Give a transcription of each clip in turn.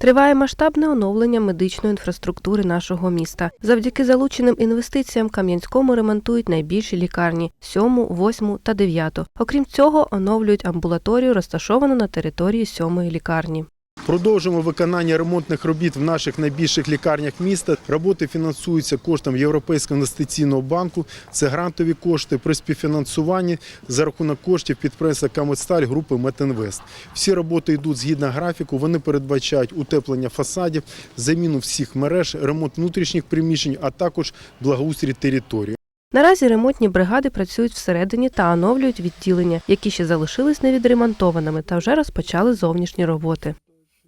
Триває масштабне оновлення медичної інфраструктури нашого міста. Завдяки залученим інвестиціям Кам'янському ремонтують найбільші лікарні сьому, восьму та дев'яту. Окрім цього, оновлюють амбулаторію, розташовану на території сьомої лікарні. Продовжуємо виконання ремонтних робіт в наших найбільших лікарнях міста. Роботи фінансуються коштом Європейського інвестиційного банку. Це грантові кошти при співфінансуванні за рахунок коштів підприємства Камедсталь групи Метинвест. Всі роботи йдуть згідно графіку. Вони передбачають утеплення фасадів, заміну всіх мереж, ремонт внутрішніх приміщень, а також благоустрій території. Наразі ремонтні бригади працюють всередині та оновлюють відділення, які ще залишились невідремонтованими та вже розпочали зовнішні роботи.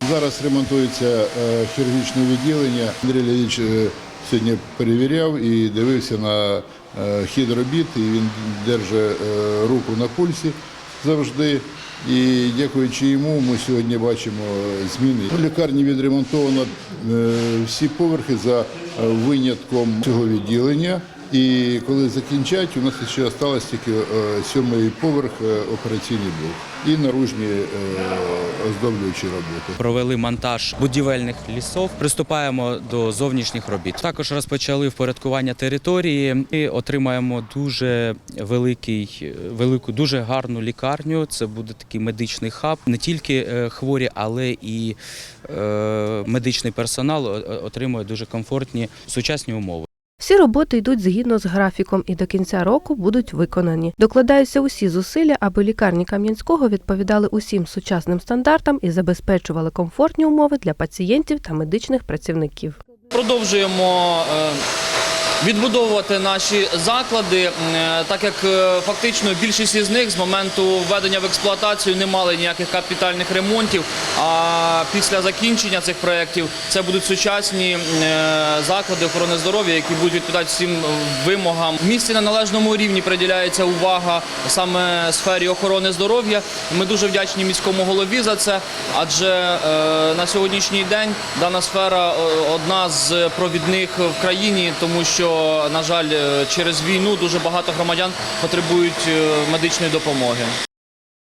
Зараз ремонтується е, хірургічне відділення. Андрій Леонідович е, сьогодні перевіряв і дивився на е, хід робіт. І він держить руку на пульсі завжди. І дякуючи йому, ми сьогодні бачимо зміни. У лікарні відремонтовано всі поверхи за винятком цього відділення. І коли закінчать, у нас ще залишилось тільки е, сьомий поверх е, операційний блок і наружні е, оздоблюючі роботи. Провели монтаж будівельних лісов. Приступаємо до зовнішніх робіт. Також розпочали впорядкування території і отримаємо дуже великий, велику, дуже гарну лікарню. Це буде такий медичний хаб. Не тільки е, хворі, але і е, медичний персонал отримує дуже комфортні сучасні умови. Всі роботи йдуть згідно з графіком і до кінця року будуть виконані. Докладаються усі зусилля, аби лікарні Кам'янського відповідали усім сучасним стандартам і забезпечували комфортні умови для пацієнтів та медичних працівників. Продовжуємо е, відбудовувати наші заклади, е, так як е, фактично більшість із них з моменту введення в експлуатацію не мали ніяких капітальних ремонтів. А після закінчення цих проєктів це будуть сучасні е, заклади охорони здоров'я, які будуть відповідати всім вимогам. В місті на належному рівні приділяється увага саме сфері охорони здоров'я. Ми дуже вдячні міському голові за це, адже на сьогоднішній день дана сфера одна з провідних в країні, тому що, на жаль, е, через війну дуже багато громадян потребують е, медичної допомоги.